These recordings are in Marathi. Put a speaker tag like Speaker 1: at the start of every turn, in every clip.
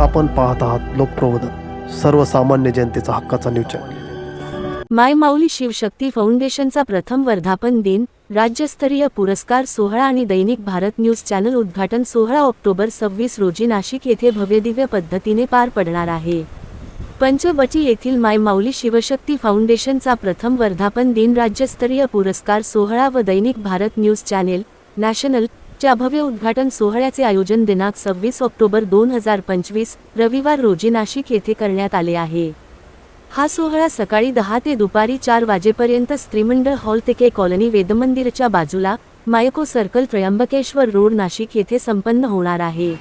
Speaker 1: आपण पाहत आहात लोकप्रबोधन सर्वसामान्य जनतेचा हक्काचा न्यूज चॅनल
Speaker 2: माय माऊली शिवशक्ती फाउंडेशनचा प्रथम वर्धापन दिन राज्यस्तरीय पुरस्कार सोहळा आणि दैनिक भारत न्यूज चॅनल उद्घाटन सोहळा ऑक्टोबर सव्वीस रोजी नाशिक येथे भव्यदिव्य पद्धतीने पार पडणार आहे. पंचवटी येथील माय माऊली शिवशक्ती फाउंडेशनचा प्रथम वर्धापन दिन राज्यस्तरीय पुरस्कार सोहळा व दैनिक भारत न्यूज चॅनेल नॅशनल च्या भव्य उद्घाटन सोहळ्याचे आयोजन दिनांक सव्वीस ऑक्टोबर दोन हजार पंचवीस रविवार रोजी नाशिक येथे करण्यात आले आहे. हा सोहळा सकाळी दहा ते दुपारी चार वाजेपर्यंत स्त्रीमंडळ हॉल तेके कॉलनी वेदमंदिरच्या बाजूला मायको सर्कल त्र्यंबकेश्वर रोड नाशिक येथे संपन्न होणार आहे.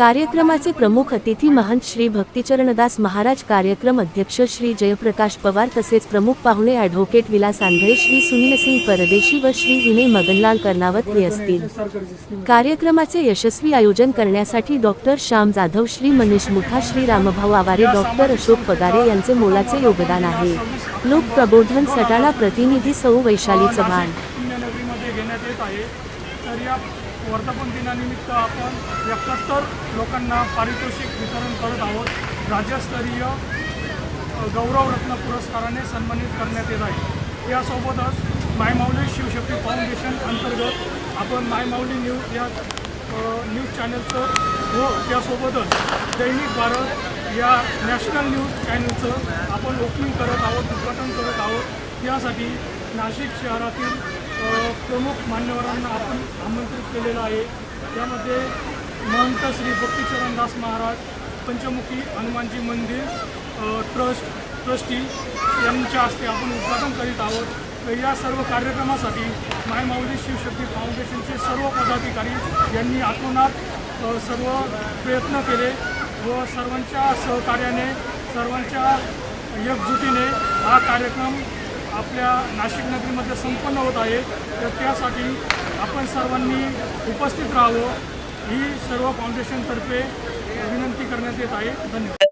Speaker 2: कार्यक्रमाचे प्रमुख अतिथी महंत श्री भक्तिचरणदास महाराज कार्यक्रम अध्यक्ष श्री जयप्रकाश पवार तसेच प्रमुख पाहुणे ॲडव्होकेट विलास आंधळे श्री सुनील सिंग परदेशी व श्री विनय मगनलाल कर्नावत हे असतील. कार्यक्रमाचे यशस्वी आयोजन करण्यासाठी डॉक्टर श्याम जाधव श्री मनीष मुठा श्री रामभाऊ आवारे डॉक्टर अशोक पगारे यांचे मोलाचे योगदान आहे. लोक प्रबोधन सटाणा प्रतिनिधी सौ वैशाली चव्हाण.
Speaker 3: तर या वर्धापन दिनानिमित्त आपण एकाहत्तर लोकांना पारितोषिक वितरण करत आहोत. राज्यस्तरीय गौरवरत्न पुरस्काराने सन्मानित करण्यात येत आहे. यासोबतच मायमाऊली शिवशक्ती फाउंडेशन अंतर्गत आपण मायमाऊली न्यूज या न्यूज चॅनलचं व त्यासोबतच दैनिक भारत या नॅशनल न्यूज चॅनलचं आपण ओपनिंग करत आहोत उद्घाटन करत आहोत. यासाठी नाशिक शहरातील प्रमुख मान्यवरांना आपण आमंत्रित केलेलं आहे. त्यामध्ये महंत श्री भक्तिचरणदास महाराज पंचमुखी हनुमानजी मंदिर ट्रस्ट ट्रस्टी यांच्या हस्ते आपण उद्घाटन करीत आहोत. या सर्व कार्यक्रमासाठी मायमावली शिवशक्ती फाउंडेशनचे सर्व पदाधिकारी यांनी आतोनात सर्व प्रयत्न केले व सर्वांच्या सहकार्याने सर्वांच्या एकजुटीने हा कार्यक्रम आपल्या नाशिक नगरीमध्ये संपन्न होत आहे. तर त्यासाठी आपण सर्वांनी उपस्थित राहावं. ही सर्व फाउंडेशनतर्फे विनंती करण्यात येत आहे. धन्यवाद.